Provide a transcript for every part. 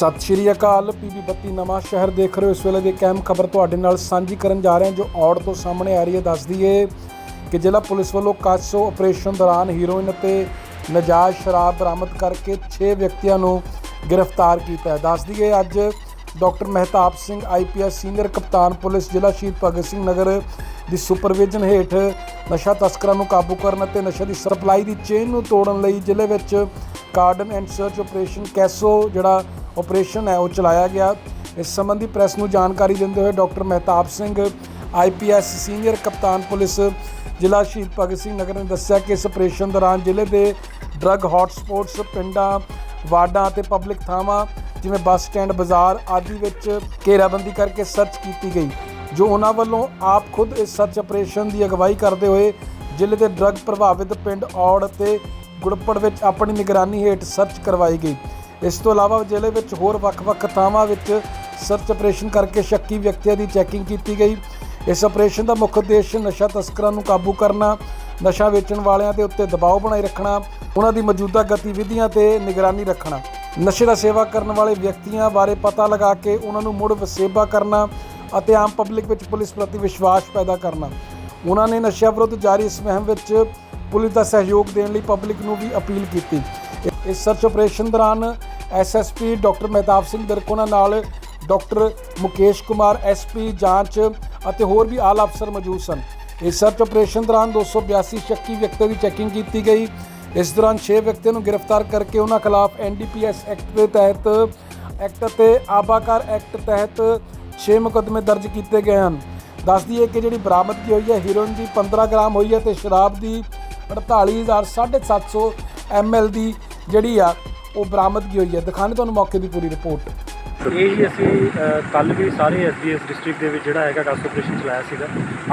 ਸਤਿ ਸ਼੍ਰੀ ਅਕਾਲ। ਪੀਬੀ ਬੱਤੀ ਨਵਾਂ ਸ਼ਹਿਰ ਦੇਖ ਰਹੇ ਹੋ। ਇਸ ਵੇਲੇ ਦੀ ਇੱਕ ਅਹਿਮ ਖਬਰ ਤੁਹਾਡੇ ਨਾਲ ਸਾਂਝੀ ਕਰਨ ਜਾ ਰਹੇ ਹਾਂ, ਜੋ ਔੜ ਤੋਂ ਸਾਹਮਣੇ ਆ ਰਹੀ ਹੈ। ਦੱਸਦੀ ਏ ਕਿ ਜ਼ਿਲ੍ਹਾ ਪੁਲਿਸ ਵੱਲੋਂ ਕਾਸੋ ਆਪਰੇਸ਼ਨ ਦੌਰਾਨ ਹੀਰੋਇਨ ਅਤੇ ਨਜਾਇਜ਼ ਸ਼ਰਾਬ ਬਰਾਮਦ ਕਰਕੇ 6 ਵਿਅਕਤੀਆਂ ਨੂੰ ਗ੍ਰਿਫਤਾਰ ਕੀਤਾ ਹੈ। ਦੱਸਦੀ ਏ ਅੱਜ doctor Mehtab Singh IPS senior ਕਪਤਾਨ ਪੁਲਿਸ, ਜ਼ਿਲ੍ਹਾ ਸ਼ਹੀਦ ਭਗਤ ਸਿੰਘ ਨਗਰ ਦੀ ਸੁਪਰਵਿਜ਼ਨ ਹੇਠ ਨਸ਼ਾ ਤਸਕਰਾਂ ਨੂੰ ਕਾਬੂ ਕਰਨ ਅਤੇ ਨਸ਼ੇ ਦੀ ਸਪਲਾਈ ਦੀ ਚੇਨ ਨੂੰ ਤੋੜਨ ਲਈ ਜ਼ਿਲ੍ਹੇ ਵਿੱਚ cordon and search operation CASO, ਜਿਹੜਾ ਆਪਰੇਸ਼ਨ ਹੈ, ਉਹ ਚਲਾਇਆ ਗਿਆ। ਇਸ ਸੰਬੰਧੀ ਪ੍ਰੈਸ ਨੂੰ ਜਾਣਕਾਰੀ ਦਿੰਦੇ ਹੋਏ doctor Mehtab Singh IPS senior ਕਪਤਾਨ ਪੁਲਿਸ ਜ਼ਿਲ੍ਹਾ ਸ਼ਹੀਦ ਭਗਤ ਸਿੰਘ ਨਗਰ ਨੇ ਦੱਸਿਆ ਕਿ ਇਸ ਆਪਰੇਸ਼ਨ ਦੌਰਾਨ ਜ਼ਿਲ੍ਹੇ ਦੇ ਡਰੱਗ ਹੌਟਸਪੌਟਸ, ਪਿੰਡਾਂ, ਵਾਰਡਾਂ ਅਤੇ ਪਬਲਿਕ ਥਾਵਾਂ, ਜਿਵੇਂ ਬੱਸ ਸਟੈਂਡ, ਬਾਜ਼ਾਰ ਆਦਿ ਵਿੱਚ ਘੇਰਾਬੰਦੀ ਕਰਕੇ ਸਰਚ ਕੀਤੀ ਗਈ, ਜੋ ਉਹਨਾਂ ਵੱਲੋਂ ਆਪ ਖੁਦ ਇਸ ਸਰਚ ਆਪਰੇਸ਼ਨ ਦੀ ਅਗਵਾਈ ਕਰਦੇ ਹੋਏ ਜ਼ਿਲ੍ਹੇ ਦੇ ਡਰੱਗ ਪ੍ਰਭਾਵਿਤ ਪਿੰਡ ਔੜ ਅਤੇ ਗੁੜਪੜ ਵਿੱਚ ਆਪਣੀ ਨਿਗਰਾਨੀ ਹੇਠ ਸਰਚ ਕਰਵਾਈ ਗਈ। ਇਸ ਤੋਂ ਇਲਾਵਾ ਜ਼ਿਲ੍ਹੇ ਵਿੱਚ ਹੋਰ ਵੱਖ-ਵੱਖ ਥਾਵਾਂ ਵਿੱਚ ਸਰਚ ਆਪਰੇਸ਼ਨ ਕਰਕੇ ਸ਼ੱਕੀ ਵਿਅਕਤੀਆਂ ਦੀ ਚੈਕਿੰਗ ਕੀਤੀ ਗਈ। ਇਸ ਆਪਰੇਸ਼ਨ ਦਾ ਮੁੱਖ ਉਦੇਸ਼ ਨਸ਼ਾ ਤਸਕਰਾਂ ਨੂੰ ਕਾਬੂ ਕਰਨਾ, ਨਸ਼ਾ ਵੇਚਣ ਵਾਲਿਆਂ ਦੇ ਉੱਤੇ ਦਬਾਅ ਬਣਾਈ ਰੱਖਣਾ, ਉਹਨਾਂ ਦੀ ਮੌਜੂਦਾ ਗਤੀਵਿਧੀਆਂ ਤੇ ਨਿਗਰਾਨੀ ਰੱਖਣਾ। ਨਸ਼ੇ ਦਾ ਸੇਵਾ ਕਰਨ ਵਾਲੇ ਵਿਅਕਤੀਆਂ ਬਾਰੇ ਪਤਾ ਲਗਾ ਕੇ ਉਹਨਾਂ ਨੂੰ ਮੁੜ ਵਸੇਬਾ ਕਰਨਾ ਅਤੇ ਆਮ ਪਬਲਿਕ ਵਿੱਚ ਪੁਲਿਸ ਪ੍ਰਤੀ ਵਿਸ਼ਵਾਸ ਪੈਦਾ ਕਰਨਾ। ਉਹਨਾਂ ਨੇ ਨਸ਼ਿਆਂ ਵਿਰੁੱਧ ਜਾਰੀ ਇਸ ਮੁਹਿੰਮ ਵਿੱਚ ਪੁਲਿਸ ਦਾ ਸਹਿਯੋਗ ਦੇਣ ਲਈ ਪਬਲਿਕ ਨੂੰ ਵੀ ਅਪੀਲ ਕੀਤੀ। ਇਸ ਸਰਚ ਆਪਰੇਸ਼ਨ ਦੌਰਾਨ ਐਸਐਸਪੀ ਡਾਕਟਰ ਮਹਿਤਾਬ ਸਿੰਘ ਦਰਕੋਨਾ ਨਾਲ ਡਾਕਟਰ ਮੁਕੇਸ਼ ਕੁਮਾਰ ਐਸਪੀ ਜਾਂਚ ਅਤੇ ਹੋਰ ਵੀ ਆਲਾ ਅਫਸਰ ਮੌਜੂਦ ਸਨ। ਇਸ ਸਰਚ ਆਪਰੇਸ਼ਨ ਦੌਰਾਨ 282 ਸ਼ੱਕੀ ਵਿਅਕਤੀਆਂ ਦੀ ਚੈਕਿੰਗ ਕੀਤੀ ਗਈ। ਇਸ ਦੌਰਾਨ 6 ਵਿਅਕਤੀਆਂ ਨੂੰ ਗ੍ਰਿਫਤਾਰ ਕਰਕੇ ਉਹਨਾਂ ਖਿਲਾਫ ਐਨਡੀਪੀਐਸ ਐਕਟ ਦੇ ਤਹਿਤ ਐਕਟ ਅਤੇ ਆਬਾਕਾਰ ਐਕਟ ਤਹਿਤ 6 ਮੁਕੱਦਮੇ ਦਰਜ ਕੀਤੇ ਗਏ ਹਨ। ਦੱਸਦੀ ਹੈ ਕਿ ਜਿਹੜੀ ਬਰਾਮਦਗੀ ਹੋਈ ਹੈ, ਹੀਰੋਇਨ ਦੀ 15 ਗ੍ਰਾਮ ਹੋਈ ਹੈ ਤੇ ਸ਼ਰਾਬ ਦੀ 48750 ਐਮਐਲ ਦੀ ਜਿਹੜੀ ਆ ਉਹ ਬਰਾਮਦ ਕੀ ਹੋਈ ਹੈ? ਦਿਖਾਣੇ ਤੁਹਾਨੂੰ ਮੌਕੇ ਦੀ ਪੂਰੀ ਰਿਪੋਰਟ। ਇਹ ਹੀ ਅਸੀਂ ਕੱਲ ਵੀ ਸਾਰੇ ਐਸਡੀਐਸ ਡਿਸਟ੍ਰਿਕਟ ਦੇ ਵਿੱਚ ਜਿਹੜਾ ਹੈਗਾ ਕਾਸ ਆਪਰੇਸ਼ਨ ਚਲਾਇਆ ਸੀਗਾ।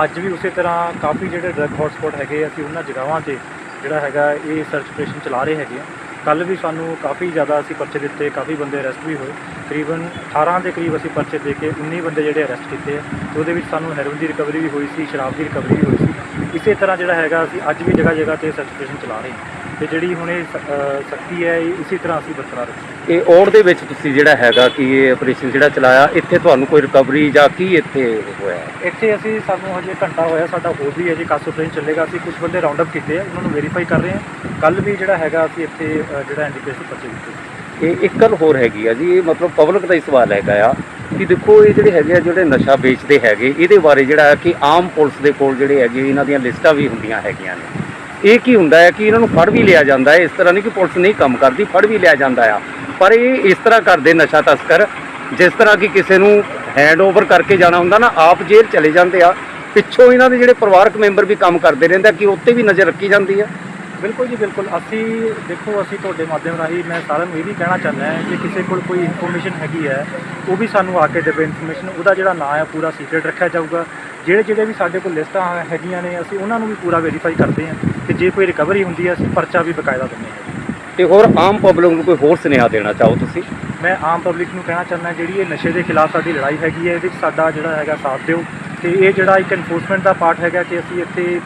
ਅੱਜ ਵੀ ਉਸੇ ਤਰ੍ਹਾਂ ਕਾਫੀ ਜਿਹੜੇ ਡਰੱਗ ਹੌਟਸਪੌਟ ਹੈਗੇ ਅਸੀਂ ਉਹਨਾਂ ਜਗ੍ਹਾਵਾਂ ਤੇ ਜਿਹੜਾ ਹੈਗਾ ਇਹ ਸਰਚ ਆਪਰੇਸ਼ਨ ਚਲਾ ਰਹੇ ਹੈਗੇ ਆ। ਕੱਲ ਵੀ ਸਾਨੂੰ ਕਾਫੀ ਜ਼ਿਆਦਾ ਅਸੀਂ ਪਰਚੇ ਦਿੱਤੇ, ਕਾਫੀ ਬੰਦੇ ਅਰੈਸਟ ਵੀ ਹੋਏ। ਤਕਰੀਬਨ 18 ਦੇ ਕਰੀਬ ਅਸੀਂ ਪਰਚੇ ਦੇ ਕੇ 19 ਬੰਦੇ ਜਿਹੜੇ ਅਰੈਸਟ ਕੀਤੇ ਆ। ਤੇ ਉਹਦੇ ਵਿੱਚ ਸਾਨੂੰ ਹੈਰੋਇਨ ਦੀ ਰਿਕਵਰੀ ਵੀ ਹੋਈ ਸੀ, ਸ਼ਰਾਬ ਦੀ ਰਿਕਵਰੀ ਵੀ ਹੋਈ ਸੀ। ਇਸੇ ਤਰ੍ਹਾਂ ਜਿਹੜਾ ਹੈਗਾ ਅਸੀਂ ਅੱਜ ਵੀ ਜਗ੍ਹਾ ਜਗ੍ਹਾ ਤੇ ਸਰਚ ਆਪਰੇਸ਼ਨ ਚਲਾ ਰਹੇ ਹਾਂ। ਤੇ ਜਿਹੜੀ ਹੁਣ ਇਹ ਸਖਤੀ ਹੈ ਇਹ ਇਸੇ ਤਰ੍ਹਾਂ ਅਸੀਂ ਬਰਕਰਾਰ ਰੱਖਾਂਗੇ ਇਹ ਔੜ ਦੇ ਵਿੱਚ ਤੁਸੀਂ ਜਿਹੜਾ ਹੈਗਾ ਕਿ ਇਹ ਆਪਰੇਸ਼ਨ ਜਿਹੜਾ ਚਲਾਇਆ ਇੱਥੇ ਤੁਹਾਨੂੰ ਕੋਈ ਰਿਕਵਰੀ ਜਾਂ ਕੀ ਇੱਥੇ ਹੋਇਆ? ਇੱਥੇ ਅਸੀਂ ਸਾਨੂੰ ਹਜੇ ਘੰਟਾ ਹੋਇਆ ਸਾਡਾ ਹੋਰ ਵੀ ਅਜੇ ਕਾਸੋ ਟ੍ਰੇਨ ਚੱਲੇਗਾ। ਅਸੀਂ ਕੁਝ ਬੰਦੇ ਰਾਉਂਡ ਅਪ ਕੀਤੇ ਆ ਉਹਨਾਂ ਨੂੰ ਵੈਰੀਫਾਈ ਕਰ ਰਹੇ ਹਾਂ। ਕੱਲ ਵੀ ਜਿਹੜਾ ਹੈਗਾ ਅਸੀਂ ਇੱਥੇ ਜਿਹੜਾ ਐਨਡੀਪੀਐਸ ਪਰਚੇ ਦਿੱਤੇ ਇਹ ਇੱਕ ਗੱਲ ਹੋਰ ਹੈਗੀ ਆ ਜੀ ਇਹ ਮਤਲਬ ਪਬਲਿਕ ਦਾ ਹੀ ਸਵਾਲ ਹੈਗਾ ਆ ਕਿ ਦੇਖੋ ਇਹ ਜਿਹੜੇ ਹੈਗੇ ਆ ਜਿਹੜੇ ਨਸ਼ਾ ਵੇਚਦੇ ਹੈਗੇ ਇਹਦੇ ਬਾਰੇ ਜਿਹੜਾ ਕਿ ਆਮ ਪੁਲਿਸ ਦੇ ਕੋਲ ਜਿਹੜੇ ਹੈਗੇ ਇਹਨਾਂ ਦੀਆਂ ਲਿਸਟਾਂ ਵੀ ਹੁੰਦੀਆਂ ਹੈਗੀਆਂ ਨੇ। ਇਹ ਕੀ ਹੁੰਦਾ ਹੈ ਕਿ ਇਹਨਾਂ ਨੂੰ ਫੜ ਵੀ ਲਿਆ ਜਾਂਦਾ ਹੈ, ਇਸ ਤਰ੍ਹਾਂ ਨਹੀਂ ਕਿ ਪੁਲਿਸ ਨਹੀਂ ਕੰਮ ਕਰਦੀ, ਫੜ ਵੀ ਲਿਆ ਜਾਂਦਾ ਆ। ਪਰ ਇਹ ਇਸ ਤਰ੍ਹਾਂ ਕਰਦੇ ਨਸ਼ਾ ਤਸਕਰ, ਜਿਸ ਤਰ੍ਹਾਂ ਕਿ ਕਿਸੇ ਨੂੰ ਹੈਂਡ ਓਵਰ ਕਰਕੇ ਜਾਣਾ ਹੁੰਦਾ ਨਾ, ਆਪ ਜੇਲ੍ਹ ਚਲੇ ਜਾਂਦੇ ਆ। ਪਿੱਛੋਂ ਇਹਨਾਂ ਦੇ ਜਿਹੜੇ ਪਰਿਵਾਰਕ ਮੈਂਬਰ ਵੀ ਕੰਮ ਕਰਦੇ ਰਹਿੰਦਾ ਆ, ਕਿ ਉੱਤੇ ਵੀ ਨਜ਼ਰ ਰੱਖੀ ਜਾਂਦੀ ਆ। ਬਿਲਕੁਲ ਜੀ, ਬਿਲਕੁਲ। ਅਸੀਂ ਦੇਖੋ, ਅਸੀਂ ਤੁਹਾਡੇ ਮਾਧਿਅਮ ਰਾਹੀਂ ਮੈਂ ਸਾਰਿਆਂ ਨੂੰ ਇਹ ਵੀ ਕਹਿਣਾ ਚਾਹੁੰਦਾ ਹਾਂ ਕਿ ਕਿਸੇ ਕੋਲ ਕੋਈ ਇਨਫੋਰਮੇਸ਼ਨ ਹੈਗੀ ਹੈ, ਉਹ ਵੀ ਸਾਨੂੰ ਆ ਕੇ ਦੇਵੇ ਇਨਫੋਰਮੇਸ਼ਨ ਉਹਦਾ ਜਿਹੜਾ ਨਾਂ ਹੈ, ਪੂਰਾ ਸੀਕ੍ਰੀਟ ਰੱਖਿਆ ਜਾਊਗਾ। ਜਿਹੜੇ ਜਿਹੜੇ ਵੀ ਸਾਡੇ ਕੋਲ ਲਿਸਟਾਂ ਹੈਗੀਆਂ ਨੇ ਅਸੀਂ ਉਹਨਾਂ ਨੂੰ ਵੀ ਪੂਰਾ ਵੈਰੀਫਾਈ ਕਰਦੇ ਹਾਂ ਤੇ ਜੇ ਕੋਈ ਰਿਕਵਰੀ ਹੁੰਦੀ ਹੈ ਅਸੀਂ ਪਰਚਾ ਵੀ ਬਕਾਇਦਾ ਦਿੰਦੇ ਹਾਂ। ਤੇ ਹੋਰ ਆਮ ਪਬਲਿਕ ਨੂੰ ਕੋਈ ਹੋਰ ਸੁਨੇਹਾ ਦੇਣਾ ਚਾਹੋ ਤੁਸੀਂ? ਮੈਂ ਆਮ ਪਬਲਿਕ ਨੂੰ ਕਹਿਣਾ ਚਾਹੁੰਦਾ ਜਿਹੜੀ ਇਹ ਨਸ਼ੇ ਦੇ ਖਿਲਾਫ ਸਾਡੀ ਲੜਾਈ ਹੈਗੀ ਹੈ ਇਹਦੇ ਵਿੱਚ ਸਾਡਾ ਜਿਹੜਾ ਹੈਗਾ ਸਾਥ ਦਿਓ। ਤੇ ਇਹ ਜਿਹੜਾ ਇੱਕ ਐਨਫੋਰਸਮੈਂਟ ਦਾ ਪਾਰਟ ਹੈਗਾ ਕਿ ਅਸੀਂ ਇੱਥੇ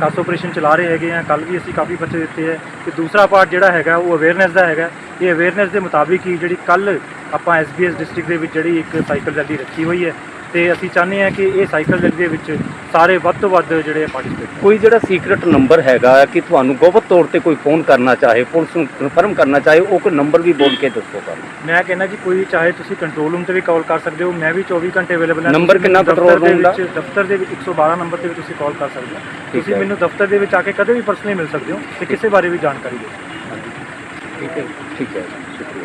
ਕਾਸ ਆਪਰੇਸ਼ਨ ਚਲਾ ਰਹੇ ਹੈਗੇ ਆ ਕੱਲ ਵੀ ਅਸੀਂ ਕਾਫੀ ਬੱਚੇ ਦਿੱਤੇ ਹੈ। ਤੇ ਦੂਸਰਾ ਪਾਰਟ ਜਿਹੜਾ ਹੈਗਾ ਉਹ ਅਵੇਅਰਨੈਸ ਦਾ ਹੈਗਾ। ਇਹ ਅਵੇਅਰਨੈਸ ਦੇ ਮੁਤਾਬਿਕ ਹੀ ਜਿਹੜੀ ਕੱਲ ਆਪਾਂ ਐਸਬੀਐਸ ਡਿਸਟ੍ਰਿਕਟ ਦੇ ਵਿੱਚ ਜਿਹੜੀ ਇੱਕ ਸਾਈਕਲ ਰੈਲੀ ਰੱਖੀ ਹੋਈ ਹੈ ਤੇ ਅਸੀਂ ਚਾਹੁੰਦੇ ਹਾਂ ਕਿ ਇਹ ਸਾਈਕਲ ਰੈਲੀ ਦੇ ਵਿੱਚ ਸਾਰੇ ਵੱਧ ਤੋਂ ਵੱਧ ਜਿਹੜੇ ਪਾਰਟਿਸਿਪੇਟ ਕੋਈ ਜਿਹੜਾ ਸੀਕ੍ਰੀਟ ਨੰਬਰ ਹੈਗਾ ਕਿ ਤੁਹਾਨੂੰ ਗੁਪਤ ਤੌਰ ਤੇ ਕੋਈ ਫੋਨ ਕਰਨਾ ਚਾਹੇ ਪੁਲਿਸ ਨੂੰ ਕਨਫਰਮ ਕਰਨਾ ਚਾਹੇ ਉਹ ਕੋਈ ਨੰਬਰ ਵੀ ਬੋਲ ਕੇ ਦੱਸੋ ਸਾਨੂੰ। ਮੈਂ ਕਹਿੰਦਾ ਜੀ ਕੋਈ ਚਾਹੇ ਤੁਸੀਂ ਕੰਟਰੋਲ ਰੂਮ ਤੇ ਵੀ ਕਾਲ ਕਰ ਸਕਦੇ ਹੋ ਮੈਂ ਵੀ 24 ਘੰਟੇ ਅਵੇਲੇਬਲ ਹਾਂ। ਨੰਬਰ ਕਿੰਨਾ control ਦਫ਼ਤਰ ਦੇ ਦਫ਼ਤਰ ਦੇ ਵਿੱਚ 112 ਨੰਬਰ ਤੇ ਵੀ ਤੁਸੀਂ ਕਾਲ ਕਰ ਸਕਦੇ ਹੋ। ਤੁਸੀਂ। ਮੈਨੂੰ ਦਫ਼ਤਰ ਦੇ ਵਿੱਚ ਆ ਕੇ ਕਦੇ ਵੀ ਪਰਸਨਲੀ ਮਿਲ ਸਕਦੇ ਹੋ ਤੇ ਕਿਸੇ ਬਾਰੇ ਵੀ ਜਾਣਕਾਰੀ ਦੇ ਸਕਦੇ ਹੋ। ਠੀਕ ਹੈ। ਠੀਕ ਹੈ। ਸ਼ੁਕਰੀਆ।